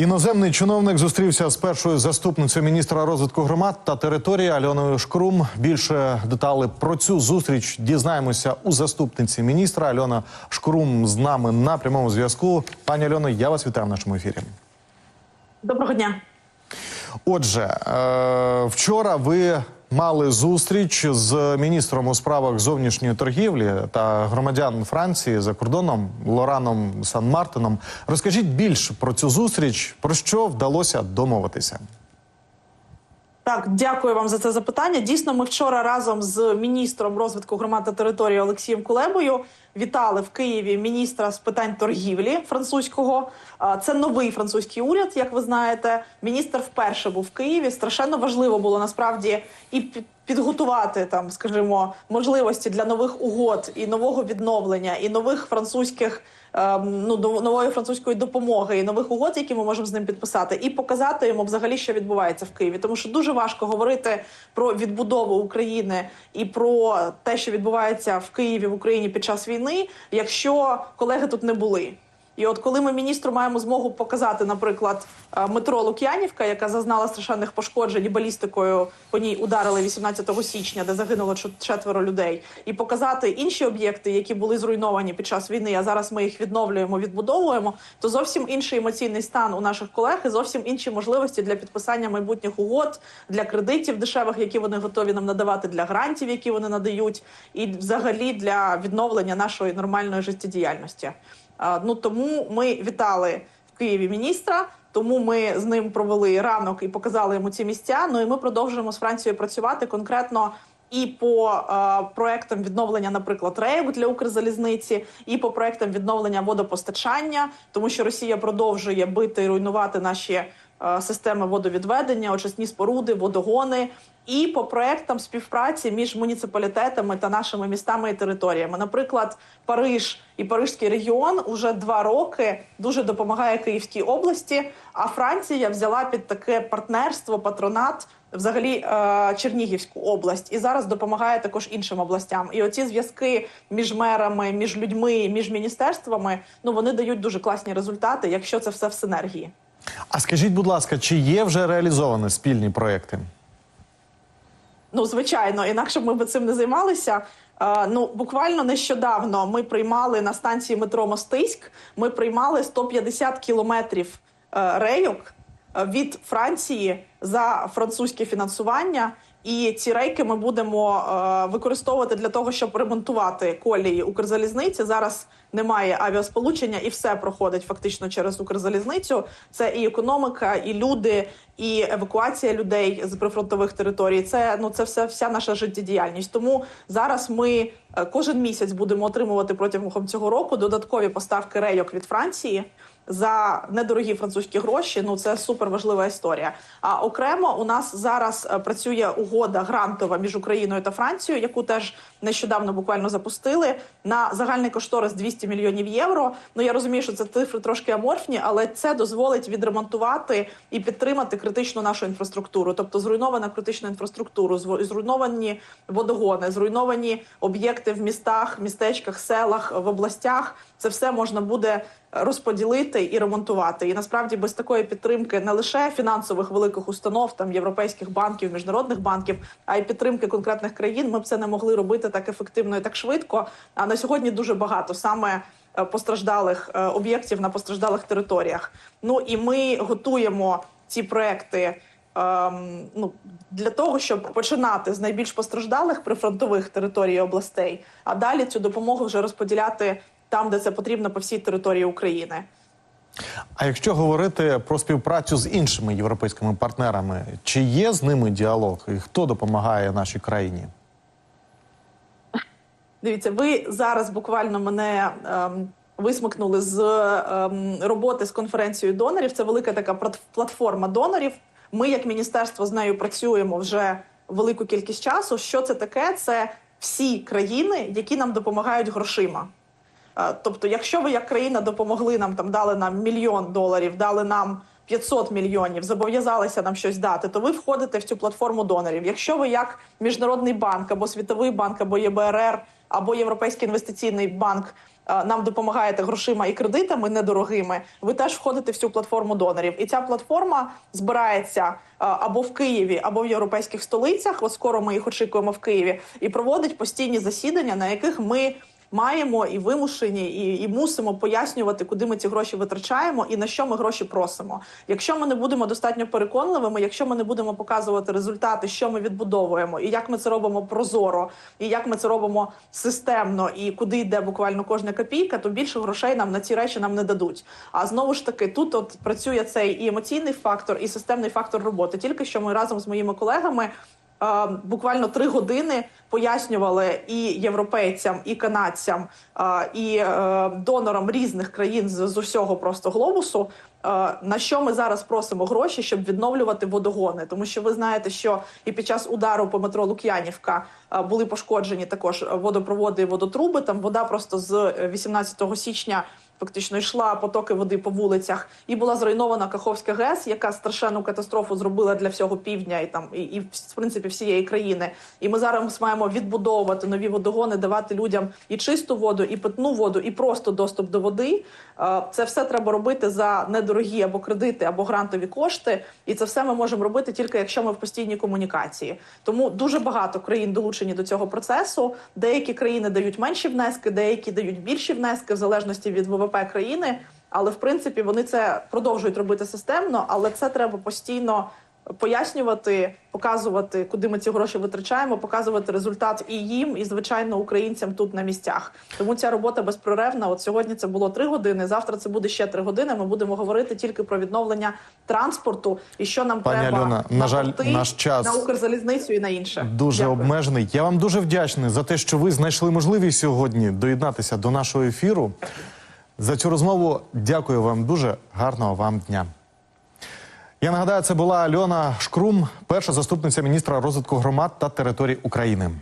Іноземний чиновник зустрівся з першою заступницею міністра розвитку громад та території Альоною Шкрум. Більше деталей про цю зустріч дізнаємося у заступниці міністра. Альона Шкрум з нами на прямому зв'язку. Пані Альоно, я вас вітаю в нашому ефірі. Доброго дня. Отже, е, вчора ви мали зустріч з міністром у справах зовнішньої торгівлі та громадян Франції за кордоном Лораном Сан-Мартином. Розкажіть більше про цю зустріч, про що вдалося домовитися. Так, дякую вам за це запитання. Дійсно, ми вчора разом з міністром розвитку громад та території Олексієм Кулебою вітали в Києві міністра з питань торгівлі французького. Це новий французький уряд, як ви знаєте. Міністр вперше був в Києві. Страшенно важливо було насправді і підготувати там, скажімо, можливості для нових угод і нового відновлення, і нових французьких. ем, Ну, до- нової французької допомоги і нових угод, які ми можемо з ним підписати, і показати йому взагалі, що відбувається в Києві, тому що дуже важко говорити про відбудову України і про те, що відбувається в Києві в Україні під час війни, якщо колеги тут не були. І от коли ми міністру маємо змогу показати, наприклад, е, метро Лук'янівка, яка зазнала страшенних пошкоджень і балістикою по ній ударили 18 січня, де загинуло четверо людей, і показати інші об'єкти, які були зруйновані під час війни, а зараз ми їх відновлюємо, відбудовуємо, то зовсім інший емоційний стан у наших колег і зовсім інші можливості для підписання майбутніх угод, для кредитів дешевих, які вони готові нам надавати, для грантів, які вони надають, і взагалі для відновлення нашої нормальної життєдіяльності. Ну тому ми вітали в Києві міністра. Тому ми з ним провели ранок і показали йому ці місця. Ну і ми продовжуємо з Францією працювати конкретно і по е, проектам відновлення, наприклад, рейок для Укрзалізниці, і по проектам відновлення водопостачання, тому що Росія продовжує бити і руйнувати наші системи водовідведення, очисні споруди, водогони. І по проектам співпраці між муніципалітетами та нашими містами і територіями, наприклад, Париж і Парижський регіон уже два роки дуже допомагає Київській області. А Франція взяла під таке партнерство, патронат взагалі е, Чернігівську область і зараз допомагає також іншим областям. І оці зв'язки між мерами, між людьми, між міністерствами ну вони дають дуже класні результати, якщо це все в синергії. А скажіть, будь ласка, чи є вже реалізовані спільні проекти? Ну, звичайно, інакше б ми б цим не займалися. Е, ну, буквально нещодавно ми приймали на станції метро Мостиськ. Ми приймали 150 кілометрів е, рейок е, від Франції за французьке фінансування. І ці рейки ми будемо е, використовувати для того, щоб ремонтувати колії Укрзалізниці. Зараз немає авіасполучення, і все проходить фактично через Укрзалізницю. Це і економіка, і люди, і евакуація людей з прифронтових територій. Це ну це все вся наша життєдіяльність. Тому зараз ми е, кожен місяць будемо отримувати протягом цього року додаткові поставки рейок від Франції. За недорогі французькі гроші, ну це супер важлива історія. А окремо у нас зараз е, працює угода грантова між Україною та Францією, яку теж нещодавно буквально запустили на загальний кошторис 200 мільйонів євро. Ну я розумію, що це цифри трошки аморфні, але це дозволить відремонтувати і підтримати критичну нашу інфраструктуру, тобто зруйнована критична інфраструктуру, зво- зруйновані водогони, зруйновані об'єкти в містах, містечках, селах, в областях. Це все можна буде розподілити і ремонтувати. І насправді без такої підтримки не лише фінансових великих установ, там європейських банків, міжнародних банків, а й підтримки конкретних країн. Ми б це не могли робити так ефективно і так швидко. А на сьогодні дуже багато саме. е, Постраждалих е, об'єктів на постраждалих територіях. Ну і ми готуємо ці проекти ем, ну, для того, щоб починати з найбільш постраждалих прифронтових територій областей, а далі цю допомогу вже розподіляти там, де це потрібно по всій території України. А якщо говорити про співпрацю з іншими європейськими партнерами, чи є з ними діалог і хто допомагає нашій країні? Дивіться, ви зараз буквально мене ем, висмикнули з ем, роботи з конференцією донорів. Це велика така плат- платформа донорів. Ми, як міністерство, з нею працюємо вже велику кількість часу. Що це таке? Це всі країни, які нам допомагають грошима. Е, Тобто, якщо ви як країна допомогли нам, там дали нам мільйон доларів, дали нам 500 мільйонів, зобов'язалися нам щось дати, то ви входите в цю платформу донорів. Якщо ви як міжнародний банк або світовий банк, або ЄБРР, або Європейський інвестиційний банк е, нам допомагаєте грошима і кредитами недорогими, ви теж входите в цю платформу донорів. І ця платформа збирається е, або в Києві, або в європейських столицях. От скоро ми їх очікуємо в Києві, і проводить постійні засідання, на яких ми. Маємо і вимушені, і, і мусимо пояснювати, куди ми ці гроші витрачаємо і на що ми гроші просимо. Якщо ми не будемо достатньо переконливими, якщо ми не будемо показувати результати, що ми відбудовуємо, і як ми це робимо прозоро, і як ми це робимо системно, і куди йде буквально кожна копійка, то більше грошей нам на ці речі нам не дадуть. А знову ж таки, тут от працює цей і емоційний фактор, і системний фактор роботи. Тільки що ми разом з моїми колегами. Е, Буквально три години пояснювали і європейцям, і канадцям, е, і е, донорам різних країн з, усього просто глобусу. На що ми зараз просимо гроші, щоб відновлювати водогони? Тому що ви знаєте, що і під час удару по метро Лук'янівка були пошкоджені також водопроводи і водотруби. Там вода просто з е, 18 січня фактично йшла потоки води по вулицях, і була зруйнована Каховська ГЕС, яка страшенну катастрофу зробила для всього півдня і там і, і в принципі всієї країни. І ми зараз маємо відбудовувати нові водогони, давати людям і чисту воду, і питну воду, і просто доступ до води. Е, Це все треба робити за недорогі або кредити, або грантові кошти. І це все ми можемо робити тільки якщо ми в постійній комунікації. Тому дуже багато країн долучені до цього процесу. Деякі країни дають менші внески, деякі дають більші внески в залежності від ВВП країни. Але в принципі вони це продовжують робити системно, але це треба постійно пояснювати, показувати, куди ми ці гроші витрачаємо, показувати результат і їм, і звичайно українцям тут на місцях. Тому ця робота безпроревна. От сьогодні це було три години. Завтра це буде ще три години. Ми будемо говорити тільки про відновлення транспорту і що нам Пані треба Альона, на жаль, наш час на Укрзалізницю і на інше. дуже Дякую. обмежений. Я вам дуже вдячний за те, що ви знайшли можливість сьогодні доєднатися до нашого ефіру. За цю розмову дякую вам дуже гарного вам дня. Я нагадаю, це була Альона Шкрум, перша заступниця міністра розвитку громад та територій України.